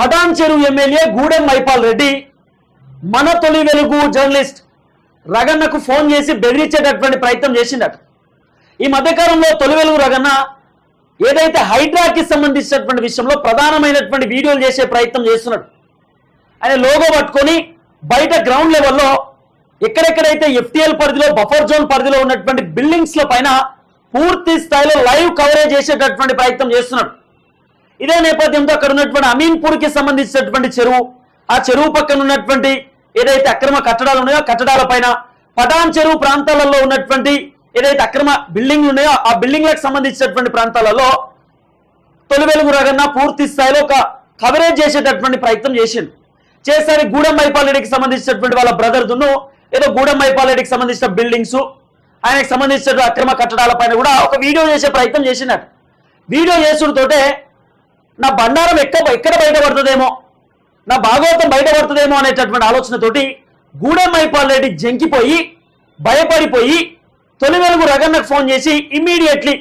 పటాన్ చెరువు ఎమ్మెల్యే గూడెం మైపాల్ రెడ్డి మన తొలి వెలుగు జర్నలిస్ట్ రగన్నకు ఫోన్ చేసి బెదిరించేటటువంటి ప్రయత్నం చేసిందట ఈ మధ్యకాలంలో తొలి వెలుగు రగన్న ఏదైతే హైడ్రాకి సంబంధించినటువంటి విషయంలో ప్రధానమైనటువంటి వీడియోలు చేసే ప్రయత్నం చేస్తున్నాడు. ఆయన లోగో పట్టుకొని బయట గ్రౌండ్ లెవెల్లో ఎక్కడెక్కడైతే ఎఫ్టీఎల్ పరిధిలో బఫర్ జోన్ పరిధిలో ఉన్నటువంటి బిల్డింగ్స్ల పైన పూర్తి స్థాయిలో లైవ్ కవరేజ్ చేసేటటువంటి ప్రయత్నం చేస్తున్నాడు. ఇదే నేపథ్యంతో అక్కడ ఉన్నటువంటి అమీన్పూర్కి సంబంధించినటువంటి చెరువు ఆ చెరువు పక్కన ఉన్నటువంటి ఏదైతే అక్రమ కట్టడాలు ఉన్నాయో కట్టడాల పైన పటాన్ చెరువు ప్రాంతాలలో ఉన్నటువంటి ఏదైతే అక్రమ బిల్డింగ్లు ఉన్నాయో ఆ బిల్డింగ్లకు సంబంధించినటువంటి ప్రాంతాలలో తొలి వెలుగు రగన్న పూర్తి స్థాయిలో ఒక కవరేజ్ చేసేటటువంటి ప్రయత్నం చేసింది చేసారి గూడెం మైపాలరెడ్డికి సంబంధించినటువంటి వాళ్ళ బ్రదర్దును ఏదో గూడెం మైపాలరెడ్డికి సంబంధించిన బిల్డింగ్స్ ఆయనకు సంబంధించిన అక్రమ కట్టడాల పైన కూడా ఒక వీడియో చేసే ప్రయత్నం చేసినట్టు వీడియో చేసుడుతోటే నా బండారం ఎక్కడ ఎక్కడ బయటపడుతుందేమో? నా భాగవతం బయటపడుతుందేమో అనేటటువంటి ఆలోచనతోటి గూడెం మైపాల్ రెడ్డి జంకిపోయి భయపడిపోయి తొలి వెలుగు రగన్నకు ఫోన్ చేసి ఇమ్మీడియట్లీ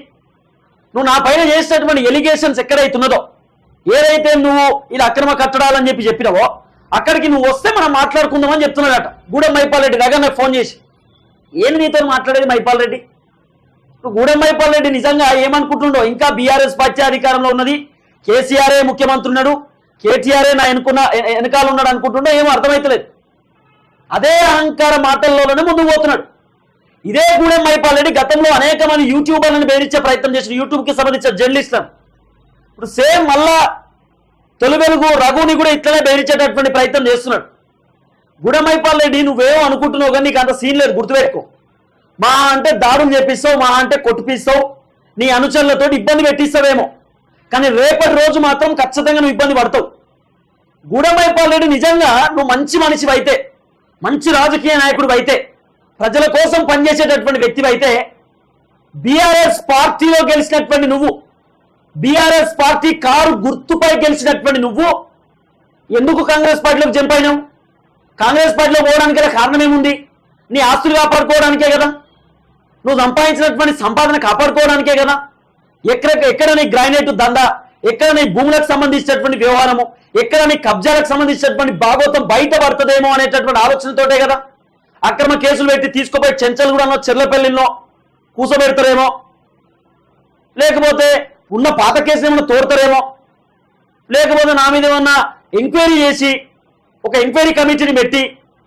నువ్వు నా పైన చేసినటువంటి ఎలిగేషన్స్ ఎక్కడైతున్నదో ఏదైతే నువ్వు ఇది అక్రమ కట్టడాలని చెప్పి చెప్పినావో అక్కడికి నువ్వు వస్తే మనం మాట్లాడుకుందామని చెప్తున్నాడట. గూడెం మైపాల్ రెడ్డి రగన్నకు ఫోన్ చేసి. ఏంది నీతో మాట్లాడేది మైపాల్ రెడ్డి ఇప్పుడు గూడెం మైపాల్ రెడ్డి నిజంగా ఏమనుకుంటుండో? ఇంకా బీఆర్ఎస్ పార్టీ అధికారంలో ఉన్నది. కేసీఆర్ఏ ముఖ్యమంత్రి ఉన్నాడు కేటీఆర్ఏ నా ఎన్నుకున్న వెనకాల ఉన్నాడు అనుకుంటుంటే ఏమో అర్థమైతలేదు. అదే అహంకార మాటల్లోనే ముందుకు పోతున్నాడు. ఇదే గూడెం మైపాల్రెడ్డి గతంలో అనేక మంది యూట్యూబర్లను బెదిరించే ప్రయత్నం చేసిన యూట్యూబ్కి సంబంధించిన జర్నలిస్టులను ఇప్పుడు సేమ్ మళ్ళా తొలి వెలుగు రఘుని కూడా ఇట్లనే బెదిరించేటటువంటి ప్రయత్నం చేస్తున్నాడు. గుడమైపాల్ రెడ్డి నువ్వేమో అనుకుంటున్నావు కానీ నీకు అంత సీన్ లేదు గుర్తుపెట్టుకో. మా అంటే దాడులు చేపిస్తావు మా అంటే కొట్టిపిస్తావు నీ అనుచరులతో ఇబ్బంది పెట్టిస్తావేమో. కానీ రేపటి రోజు మాత్రం ఖచ్చితంగా నువ్వు ఇబ్బంది పడతావు. గూడమైపాల్ నిజంగా నువ్వు మంచి మనిషివి అయితే మంచి రాజకీయ నాయకుడు అయితే ప్రజల కోసం పనిచేసేటటువంటి వ్యక్తివి అయితే బీఆర్ఎస్ పార్టీలో గెలిచినటువంటి నువ్వు బీఆర్ఎస్ పార్టీ కారు గుర్తుపై గెలిచినటువంటి నువ్వు ఎందుకు కాంగ్రెస్ పార్టీలోకి జంప్ అయినావు కాంగ్రెస్ పార్టీలో పోవడానికి కారణం ఏముంది నీ ఆస్తులు కాపాడుకోవడానికే కదా? నువ్వు సంపాదించినటువంటి సంపాదన కాపాడుకోవడానికే కదా? ఎక్కడ ఎక్కడ నీ గ్రానైట్ దందా ఎక్కడ నీ భూములకు సంబంధించినటువంటి వ్యవహారము ఎక్కడ నీ కబ్జాలకు సంబంధించినటువంటి భాగోతం బయట పడుతుందేమో అనేటటువంటి ఆలోచనతోటే కదా. అక్రమ కేసులు పెట్టి తీసుకుపోయి చెంచల్గూడలో చెర్లపల్లిలో కూసబెడతారేమో. లేకపోతే ఉన్న పాత కేసులు ఏమైనా తోడతారేమో. లేకపోతే నా మీద ఏమన్నా ఎంక్వైరీ చేసి ఒక ఎంక్వైరీ కమిటీని పెట్టి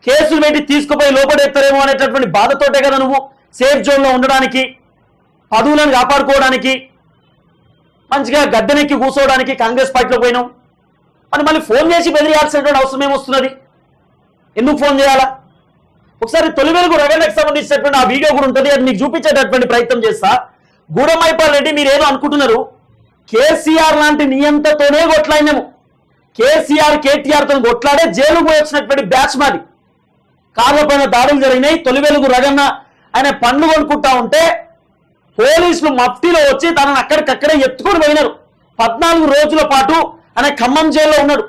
కేసులు పెట్టి తీసుకుపోయి లోపడేస్తారేమో అనేటటువంటి బాధతోటే కదా నువ్వు. సేఫ్ జోన్లో ఉండడానికి పదవులను కాపాడుకోవడానికి మంచిగా గద్దెనెక్కి కూర్చోవడానికి కాంగ్రెస్ పార్టీలో పోయినాం. మరి మళ్ళీ ఫోన్ చేసి బెదిరియాల్సినటువంటి అవసరం ఏమొస్తున్నది? ఎందుకు ఫోన్ చేయాలా? ఒకసారి తొలి వెలుగు రగన్నకు సంబంధించినటువంటి ఆ వీడియో కూడా ఉంటుంది. అది మీకు చూపించేటటువంటి ప్రయత్నం చేస్తా. గూడమైపాల్ రెడ్డి మీరు ఏదో అనుకుంటున్నారు. కేసీఆర్ లాంటి నియంతతోనే కొట్లాడినాము. కేసీఆర్ కేటీఆర్తో కొట్లాడే జైలుకు పోయి వచ్చినటువంటి బ్యాచ్ మాది కార్ల పైన దాడులు జరిగినాయి. తొలి వెలుగు రగన్న ఆయన పండ్లు కొనుక్కుంటా ఉంటే పోలీసులు మఫ్టీలో వచ్చి తనను అక్కడికక్కడే ఎత్తుకొని పోయినారు. పద్నాలుగు రోజుల పాటు ఆయన ఖమ్మం జైల్లో ఉన్నాడు.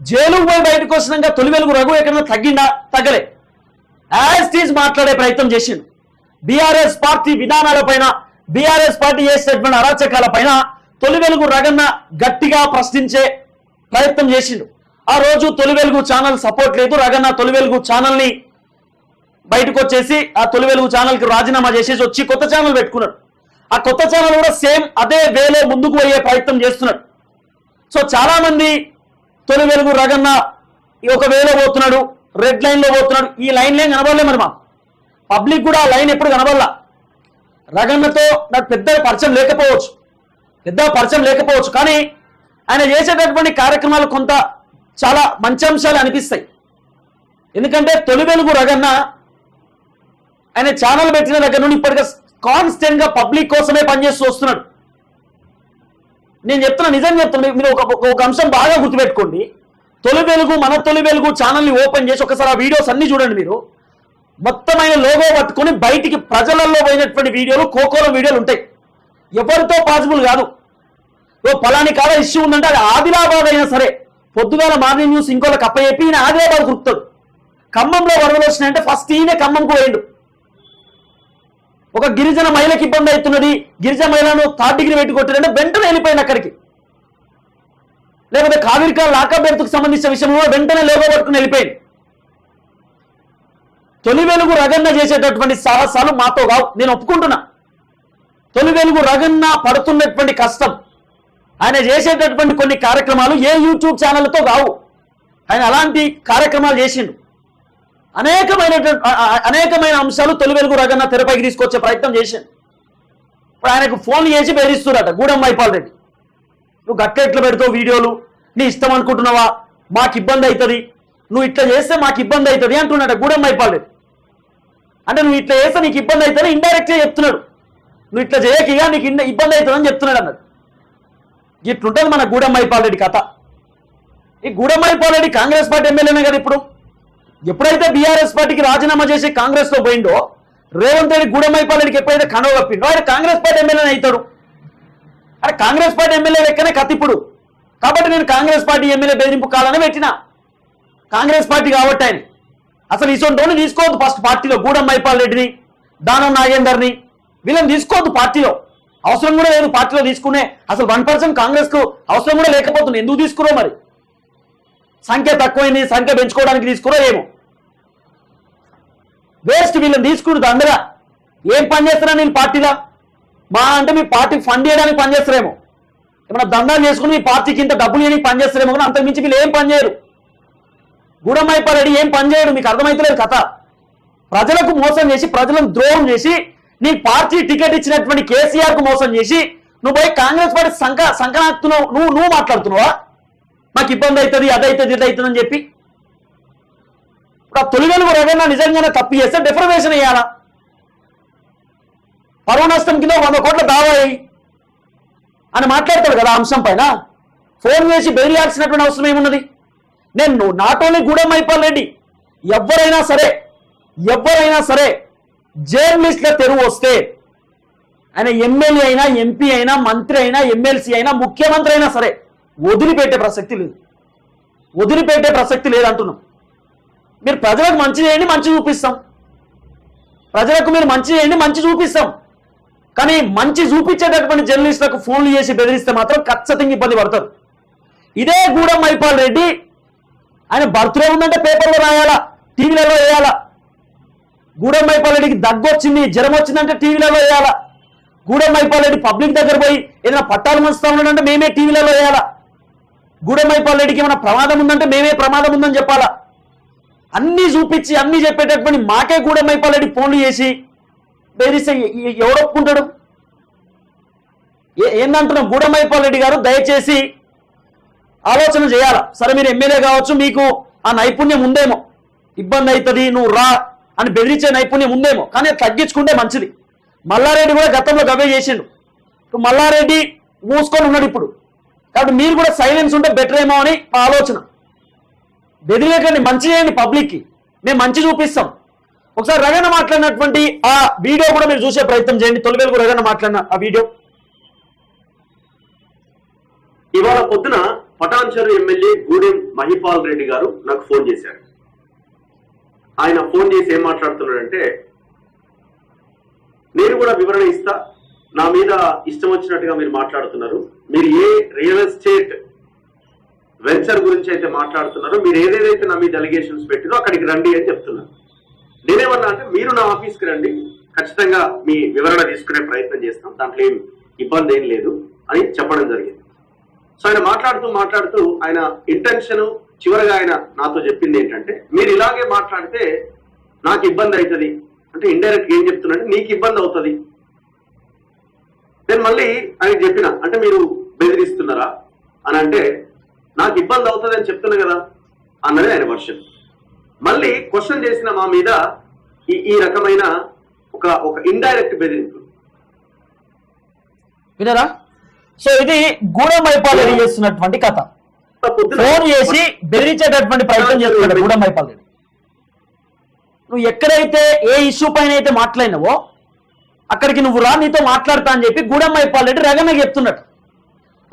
జైలుకు పోయి బయటకు వచ్చినాక తొలి వెలుగు రఘు ఎక్కడన్నా తగ్గిందా? తగ్గలే. యాజ్ టీజ్ మాట్లాడే ప్రయత్నం చేసిండు. బీఆర్ఎస్ పార్టీ విధానాలపైన బీఆర్ఎస్ పార్టీ చేసేటువంటి అరాచకాలపైన తొలి వెలుగు రగన్న గట్టిగా ప్రశ్నించే ప్రయత్నం చేసిండు. ఆ రోజు తొలి వెలుగు ఛానల్ సపోర్ట్ లేదు రగన్న తొలి వెలుగు ఛానల్ని బయటకు వచ్చేసి ఆ తొలి వెలుగు ఛానల్కి రాజీనామా చేసేసి వచ్చి కొత్త ఛానల్ పెట్టుకున్నాడు. ఆ కొత్త ఛానల్ కూడా సేమ్ అదే వేలో ముందుకు పోయే ప్రయత్నం చేస్తున్నాడు. సో చాలామంది తొలి వెలుగు రగన్న ఈ ఒక వేలో పోతున్నాడు రెడ్ లైన్లో పోతున్నాడు. ఈ లైన్ లేం కనబడలే మరి మా పబ్లిక్ కూడా ఆ లైన్ ఎప్పుడు కనబడలా. రగన్నతో నాకు పెద్ద పరిచయం లేకపోవచ్చు. పెద్ద పరిచయం లేకపోవచ్చు. కానీ ఆయన చేసేటటువంటి కార్యక్రమాలు కొంత చాలా మంచి అంశాలు అనిపిస్తాయి. ఎందుకంటే తొలి వెలుగు రగన్న ఆయన ఛానల్ పెట్టిన దగ్గర నుండి ఇప్పటికే కాన్స్టెంట్గా పబ్లిక్ కోసమే పనిచేస్తూ వస్తున్నాడు. నేను చెప్తున్నా నిజం చెప్తున్నా మీరు ఒక ఒక- అంశం బాగా గుర్తుపెట్టుకోండి. తొలి వెలుగు మన తొలి వెలుగు ఛానల్ని ఓపెన్ చేసి ఒకసారి ఆ వీడియోస్ అన్ని చూడండి మీరు. మొత్తం ఆయన లోగో పట్టుకొని బయటికి ప్రజలలో పోయినటువంటి వీడియోలు కోకోల వీడియోలు ఉంటాయి. ఎవరితో పాసిబుల్ కాదు. ఓ పలాని కాల ఇష్యూ ఉందంటే అది ఆదిలాబాద్ అయినా సరే పొద్దుగాల మార్నింగ్ న్యూస్ ఇంకోళ్ళకి అప్పచెప్పి ఈయన ఆదిలాబాద్ గుర్తాడు ఖమ్మంలో వరదలు వచ్చినాయంటే ఫస్ట్ ఈయన ఖమ్మంకు పోయిండు. ఒక గిరిజన మహిళకి ఇబ్బంది అవుతున్నది. గిరిజన మహిళను థర్డ్ డిగ్రీ పెట్టి వెంటనే వెళ్ళిపోయింది అక్కడికి. లేకపోతే కావిరికా లాకబెర్తుకు సంబంధించిన విషయంలో వెంటనే లేబో పట్టుకుని వెళ్ళిపోయింది. తొలి వెలుగు రగన్న చేసేటటువంటి సాహసాలు మాతో కావు. నేను ఒప్పుకుంటున్నా. తొలి వెలుగు రగన్న పడుతున్నటువంటి కష్టం. ఆయన చేసేటటువంటి కొన్ని కార్యక్రమాలు ఏ యూట్యూబ్ ఛానల్తో కావు. ఆయన అలాంటి కార్యక్రమాలు చేసిండు. అనేకమైన అనేకమైన అంశాలు తొలి వెలుగు రగన్న తెరపైకి తీసుకొచ్చే ప్రయత్నం చేశాను ఇప్పుడు ఆయనకు ఫోన్ చేసి బెదిరిస్తున్నారట గూడెం వైపాల్ రెడ్డి. నువ్వు గట్టెట్లు పెడతావు వీడియోలు? నీ ఇష్టం అనుకుంటున్నావా? మాకు ఇబ్బంది అవుతుంది నువ్వు ఇట్లా చేస్తే మాకు ఇబ్బంది అవుతుంది అంటున్నాడు గూడెం వైపాల్ రెడ్డి. అంటే నువ్వు ఇట్లా చేస్తే నీకు ఇబ్బంది అవుతుంది ఇండైరెక్ట్గా చెప్తున్నాడు. నువ్వు ఇట్లా చేయకిగా నీకు ఇన్న- ఇబ్బంది అవుతుందని చెప్తున్నాడు అన్నాడు. ఇట్లుంటుంది మన గూడెం వైపాల్ రెడ్డి కథ. ఈ గూడెం వైపాల్ రెడ్డి కాంగ్రెస్ పార్టీ ఎమ్మెల్యేనే కదా ఇప్పుడు? ఎప్పుడైతే బీఆర్ఎస్ పార్టీకి రాజీనామా చేసి కాంగ్రెస్లో పోయిండో రేవంత్ రెడ్డి గూడెం ఎప్పుడైతే కండవ కప్పిండో ఆయన కాంగ్రెస్ పార్టీ ఎమ్మెల్యేనే అవుతాడు. అరే కాంగ్రెస్ పార్టీ ఎమ్మెల్యే లెక్కనే కత్తిప్పుడు కాబట్టి నేను కాంగ్రెస్ పార్టీ ఎమ్మెల్యే బెదిరింపు కాలని పెట్టిన. కాంగ్రెస్ పార్టీ కాబట్టి ఆయన. అసలు ఇసొంటోని తీసుకోవద్దు ఫస్ట్ పార్టీలో గూడెం మైపాల్ రెడ్డిని దానం నాగేందర్ని. వీళ్ళని తీసుకోవద్దు పార్టీలో. అవసరం కూడా లేదు పార్టీలో తీసుకునే. అసలు వన్ పర్సెంట్ కాంగ్రెస్కు అవసరం కూడా లేకపోతుంది. ఎందుకు తీసుకురో మరి? సంఖ్య తక్కువైంది సంఖ్య పెంచుకోవడానికి తీసుకురో ఏమో. వేస్ట్ వీళ్ళని తీసుకుని దండగా ఏం పని చేస్తారా నేను పార్టీలో? మా అంటే మీ పార్టీ ఫండ్ చేయడానికి పని చేస్తారేమో. ఏమైనా దందాలు చేసుకుని మీ పార్టీకి ఇంత డబ్బులు ఇవ్వడానికి పనిచేస్తారేమో అంత కానీ మించి వీళ్ళు ఏం పని చేయరు. గుడమైపారెడ్డి ఏం పని చేయడు? మీకు అర్థమైతలేదు కథ. ప్రజలకు మోసం చేసి ప్రజలను ద్రోహం చేసి నీ పార్టీ టికెట్ ఇచ్చినటువంటి కేసీఆర్కు మోసం చేసి నువ్వు పోయి కాంగ్రెస్ పార్టీ సంక సంకనాక్తున్నావు నువ్వు నువ్వు మాట్లాడుతున్నావా? మాకు ఇబ్బంది అవుతుంది అది అవుతుంది అని చెప్పి ఇప్పుడు ఆ తొలి వెలుగు రవీణ నిజంగానే తప్పు చేస్తే డిఫర్మేషన్ వేయాలా పరువు నష్టం కింద వంద కోట్ల దావా అని మాట్లాడతాడు కదా అంశం పైన. ఫోన్ చేసి బెదిరియాల్సినటువంటి అవసరం ఏమున్నది? నేను నాట్ ఓన్లీ గూడెం రెడ్డి ఎవరైనా సరే ఎవరైనా సరే జర్నలిస్ట్ల తెరువు వస్తే ఆయన ఎమ్మెల్యే అయినా ఎంపీ అయినా మంత్రి అయినా ఎమ్మెల్సీ అయినా ముఖ్యమంత్రి అయినా సరే వదిలిపెట్టే ప్రసక్తి లేదు. వదిలిపెట్టే ప్రసక్తి లేదంటున్నాం. మీరు ప్రజలకు మంచి చేయండి మంచి చూపిస్తాం. ప్రజలకు మీరు మంచి చేయండి మంచి చూపిస్తాం. కానీ మంచి చూపించేటటువంటి జర్నలిస్టులకు ఫోన్లు చేసి బెదిరిస్తే మాత్రం ఖచ్చితంగా ఇబ్బంది పడతారు. ఇదే గూడెం మైపాల్ రెడ్డి ఆయన బర్త్డే ఉందంటే పేపర్లో రాయాలా టీవీలలో వేయాలా? గూడెం మైపాల్ రెడ్డికి దగ్గు వచ్చింది జ్వరం వచ్చిందంటే టీవీలలో వేయాలా? గూడెం మైపాల్ రెడ్డి పబ్లిక్ దగ్గర పోయి ఏదైనా పట్టాలు మంచుతా ఉన్నాడంటే మేమే టీవీలలో వేయాలా? గూడెం మైపాల్ రెడ్డికి ఏమైనా ప్రమాదం ఉందంటే మేమే ప్రమాదం ఉందని చెప్పాలా? అన్నీ చూపించి అన్నీ చెప్పేటటువంటి మాకే కూడా మైపాల్ రెడ్డి ఫోన్లు చేసి బెదిరిస్తే ఎ- ఏ- ఏందంటున్నాం గూడెం మైపాల్ రెడ్డి గారు దయచేసి ఆలోచన చేయాల? సరే మీరు ఎమ్మెల్యే కావచ్చు మీకు ఆ నైపుణ్యం ఉందేమో. ఇబ్బంది అవుతుంది నువ్వు రా అని బెదిరించే నైపుణ్యం ఉందేమో. కానీ తగ్గించుకుంటే మంచిది. మల్లారెడ్డి కూడా గతంలో గవే చేసిండు. మల్లారెడ్డి మూసుకొని ఉన్నాడు ఇప్పుడు. కాబట్టి మీరు కూడా సైలెన్స్ ఉంటే బెటర్ ఏమో అని ఆలోచన. బెదిరియకండి మంచి చేయండి పబ్లిక్కి. మేము మంచి చూపిస్తాం. ఒకసారి రగన మాట్లాడినటువంటి ఆ వీడియో కూడా మీరు చూసే ప్రయత్నం చేయండి. తొలి వెలుగు రగన మాట్లాడిన ఆ వీడియో. ఇవాళ పొద్దున పటాన్చెరు ఎమ్మెల్యే గూడెం మహిపాల్ రెడ్డి గారు నాకు ఫోన్ చేశారు. ఆయన ఫోన్ చేసి ఏం మాట్లాడుతున్నాడంటే నేను కూడా వివరణ ఇస్తా. నా మీద ఇష్టం వచ్చినట్టుగా మీరు మాట్లాడుతున్నారు. మీరు ఏ రియల్ ఎస్టేట్ వెంచర్ గురించి అయితే మాట్లాడుతున్నారో. మీరు ఏదేదైతే నా మీ డెలిగేషన్స్ పెట్టినో అక్కడికి రండి అని చెప్తున్నారు. నేనేమన్నా అంటే మీరు నా ఆఫీస్కి రండి. ఖచ్చితంగా మీ వివరణ తీసుకునే ప్రయత్నం చేస్తాం. దాంట్లో ఏం ఇబ్బంది ఏం లేదు అని చెప్పడం జరిగింది. సో ఆయన మాట్లాడుతూ మాట్లాడుతూ ఆయన ఇంటెన్షన్ చివరిగా ఆయన నాతో చెప్పింది ఏంటంటే మీరు ఇలాగే మాట్లాడితే నాకు ఇబ్బంది అవుతుంది. అంటే ఇండైరెక్ట్ ఏం చెప్తున్నాడు నీకు ఇబ్బంది అవుతుంది. నేను మళ్ళీ ఆయన చెప్పిన అంటే మీరు బెదిరిస్తున్నారా? అని అంటే నాకు ఇబ్బంది అవుతుంది అని చెప్తున్నా కదా అన్నది ఆయన వర్షన్. మళ్ళీ క్వశ్చన్ చేసిన మా మీద ఈ ఈ రకమైన ఒక ఒక ఇండైరెక్ట్ బెదిరింపు. వినరా? సో ఇది గూడెం మైపాల్ రెడ్డి చేస్తున్నటువంటి కథ. ఫోన్ చేసి బెదిరించేటటువంటి ప్రయత్నం చేస్తున్నాడు గూడెం మైపాల్ రెడ్డి. నువ్వు ఎక్కడైతే ఏ ఇష్యూ పైన అయితే మాట్లాడినావో అక్కడికి నువ్వు రా నీతో మాట్లాడతా అని చెప్పి గూడెం మైపాల్ రెడ్డి రగన్న చెప్తున్నట్టు.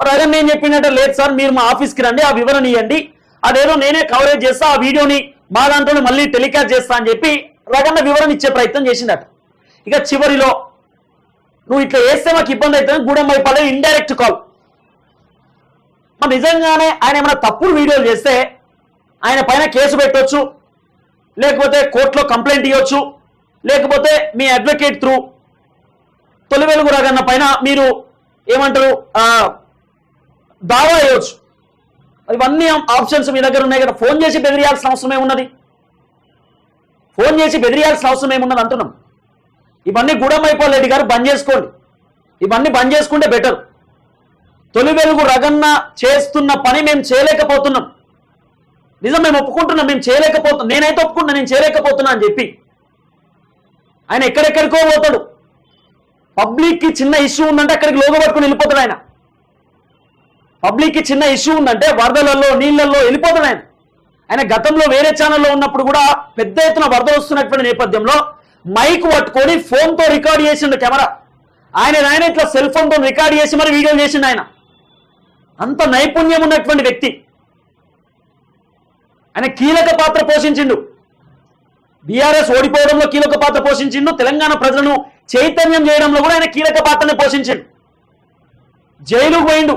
రజన్ నేను చెప్పినట్టే లేదు సార్ మీరు మా ఆఫీస్కి రండి ఆ వివరణ ఇవ్వండి అదేదో నేనే కవరేజ్ చేస్తా ఆ వీడియోని మా దాంట్లో మళ్ళీ టెలికాస్ట్ చేస్తా అని చెప్పి రగన్న వివరణ ఇచ్చే ప్రయత్నం చేసిందట ఇక చివరిలో నువ్వు ఇట్లా వేస్తే మాకు ఇబ్బంది అవుతుంది గూడెం మైపాల్ ఇండైరెక్ట్ కాల్ మరి నిజంగానే ఆయన ఏమైనా తప్పుడు వీడియోలు చేస్తే ఆయన పైన కేసు పెట్టవచ్చు లేకపోతే కోర్టులో కంప్లైంట్ ఇవ్వచ్చు లేకపోతే మీ అడ్వకేట్ త్రూ తొలి వెలుగు రగన్న పైన మీరు ఏమంటారు దావా వేయవచ్చు ఇవన్నీ ఆప్షన్స్ మీ దగ్గర ఉన్నాయి కదా. ఫోన్ చేసి బెదిరియాల్సిన అవసరం ఏమున్నది ఫోన్ చేసి బెదిరియాల్సిన అవసరం ఏమున్నది అంటున్నాం. ఇవన్నీ గుడమైపోవాలి రెడ్డి గారు బంద్ చేసుకోండి. ఇవన్నీ బంద్ చేసుకుంటే బెటర్ తొలి వెలుగు రగన్న చేస్తున్న పని మేము చేయలేకపోతున్నాం. నిజం మేము ఒప్పుకుంటున్నాం మేము చేయలేకపోతున్నాం. నేనైతే ఒప్పుకుంటున్నా నేను చేయలేకపోతున్నా అని చెప్పి. ఆయన ఎక్కడెక్కడికో పోతాడు. పబ్లిక్కి చిన్న ఇష్యూ ఉందంటే అక్కడికి లోగో పట్టుకుని వెళ్ళిపోతాడు ఆయన. పబ్లిక్కి చిన్న ఇష్యూ ఉందంటే వరదలలో నీళ్ళలో వెళ్ళిపోతాడు ఆయన ఆయన గతంలో వేరే ఛానల్లో ఉన్నప్పుడు కూడా పెద్ద ఎత్తున వరద వస్తున్నటువంటి నేపథ్యంలో మైక్ పట్టుకొని ఫోన్తో రికార్డ్ చేసిండు కెమెరా. ఆయన ఆయన ఇట్లా సెల్ ఫోన్తో రికార్డ్ చేసి మరి వీడియో చేసిండు ఆయన. అంత నైపుణ్యం ఉన్నటువంటి వ్యక్తి. ఆయన కీలక పాత్ర పోషించిండు. బీఆర్ఎస్ ఓడిపోవడంలో కీలక పాత్ర పోషించిండు. తెలంగాణ ప్రజలను చైతన్యం చేయడంలో కూడా ఆయన కీలక పాత్రని పోషించిండు. జైలుకు పోయిండు.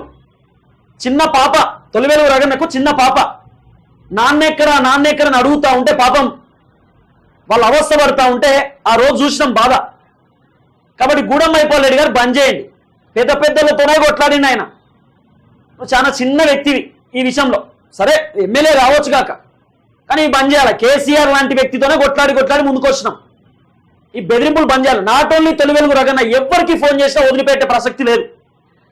చిన్న పాప తొలివేలు రగన్నకు చిన్న పాప. నాన్నెక్కరా నాన్నెక్కర అని అడుగుతా ఉంటే పాపం వాళ్ళు అవస్థ పడతా ఉంటే ఆ రోజు చూసినాం బాధ. కాబట్టి గూడెం గారు బంద్ చేయండి. పెద్ద పెద్దలతోనే కొట్లాడింది ఆయన. నువ్వు చాలా చిన్న వ్యక్తివి ఈ విషయంలో. సరే ఎమ్మెల్యే రావచ్చు కాక. కానీ ఈ బంద్ చేయాలి? కేసీఆర్ లాంటి వ్యక్తితోనే కొట్లాడి కొట్లాడి ముందుకు వచ్చినాం ఈ బెదిరింపులు బంద్ చేయాలి? నాట్ ఓన్లీ తెలుగు రగన్న ఎవరికి ఫోన్ చేసినా వదిలిపెట్టే ప్రసక్తి లేదు.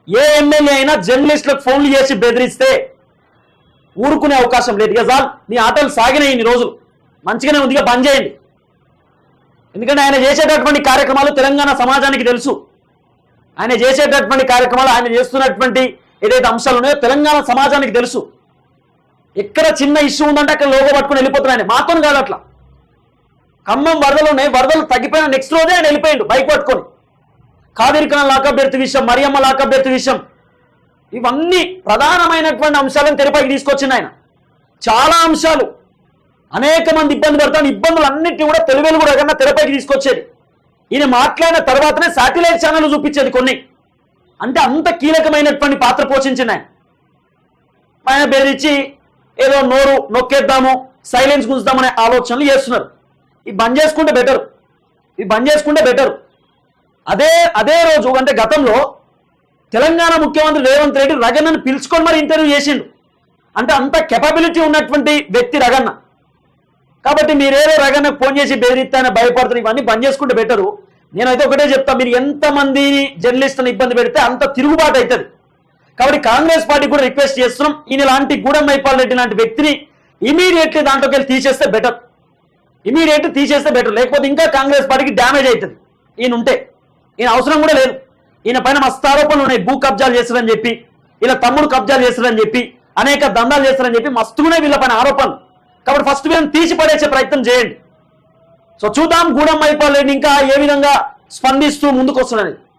ఏ ఎమ్మెల్యే అయినా జర్నలిస్టులకు ఫోన్లు చేసి బెదిరిస్తే ఊరుకునే అవకాశం లేదు. ఇక చాలు నీ ఆటలు సాగినాయి ఇన్ని రోజులు. మంచిగానే ఉందిగా బంద్ చేయండి. ఎందుకంటే ఆయన చేసేటటువంటి కార్యక్రమాలు తెలంగాణ సమాజానికి తెలుసు. ఆయన చేసేటటువంటి కార్యక్రమాలు ఆయన చేస్తున్నటువంటి ఏదైతే అంశాలు ఉన్నాయో తెలంగాణ సమాజానికి తెలుసు. ఎక్కడ చిన్న ఇష్యూ ఉందంటే అక్కడ లోగో పట్టుకుని వెళ్ళిపోతున్నాడు ఆయన. మాతో కాదు అట్లా. ఖమ్మం వరదలు ఉన్నాయి వరదలు తగ్గిపోయిన నెక్స్ట్ రోజే ఆయన వెళ్ళిపోయిండు బైక్ పట్టుకొని. కాదిరికన లాకబెర్తి విషయం మరియమ్మ లాకబెర్తి విషయం ఇవన్నీ ప్రధానమైనటువంటి అంశాలను తెరపైకి తీసుకొచ్చింది ఆయన. చాలా అంశాలు. అనేక మంది ఇబ్బంది పడతాను ఇబ్బందులు అన్నిటిని కూడా తెలుగులు కూడా కన్నా తెరపైకి తీసుకొచ్చేది. ఈయన మాట్లాడిన తర్వాతనే శాటిలైట్ ఛానల్ చూపించేది కొన్ని. అంటే అంత కీలకమైనటువంటి పాత్ర పోషించింది ఆయన. ఆయన బెదిరించి ఏదో నోరు నొక్కేద్దాము సైలెన్స్ గుంచుదామనే ఆలోచనలు చేస్తున్నారు. ఈ బంద్ చేసుకుంటే బెటర్. ఈ బంద్ చేసుకుంటే బెటర్. అదే అదే రోజు అంటే గతంలో తెలంగాణ ముఖ్యమంత్రి రేవంత్ రెడ్డి రగన్నను పిలుచుకొని మరి ఇంటర్వ్యూ చేసిండు. అంటే అంత కెపబిలిటీ ఉన్నటువంటి వ్యక్తి రగన్న. కాబట్టి మీరేదో రగన్న ఫోన్ చేసి బెదిరిస్తాయని భయపడుతున్నారు ఇవన్నీ బంద్ చేసుకుంటే బెటరు. నేనైతే ఒకటే చెప్తా మీరు ఎంతమంది జర్నలిస్టులను ఇబ్బంది పెడితే అంత తిరుగుబాటు అవుతుంది. కాబట్టి కాంగ్రెస్ పార్టీ కూడా రిక్వెస్ట్ చేస్తున్నాం ఈయన లాంటి గూడెం మైపాల్ రెడ్డి లాంటి వ్యక్తిని ఇమీడియట్లీ దాంట్లోకి వెళ్ళి తీసేస్తే బెటర్ ఇమీడియట్లీ తీసేస్తే బెటర్ లేకపోతే ఇంకా కాంగ్రెస్ పార్టీకి డ్యామేజ్ అవుతుంది. ఈయన ఉంటే ఈయన అవసరం కూడా లేదు. ఈయన పైన మస్తు ఆరోపణలు ఉన్నాయి. భూ కబ్జాలు చేస్తారని చెప్పి ఇలా తమ్ముడు కబ్జాలు చేస్తారని చెప్పి అనేక దందాలు చేస్తారని చెప్పి మస్తుగానే వీళ్ళ పైన ఆరోపణలు. కాబట్టి ఫస్ట్ వీళ్ళని తీసి పడేసే ప్రయత్నం చేయండి. సో చూద్దాం గూడెం అయిపోలేని ఇంకా ఏ విధంగా స్పందిస్తూ ముందుకు వస్తున్నాడు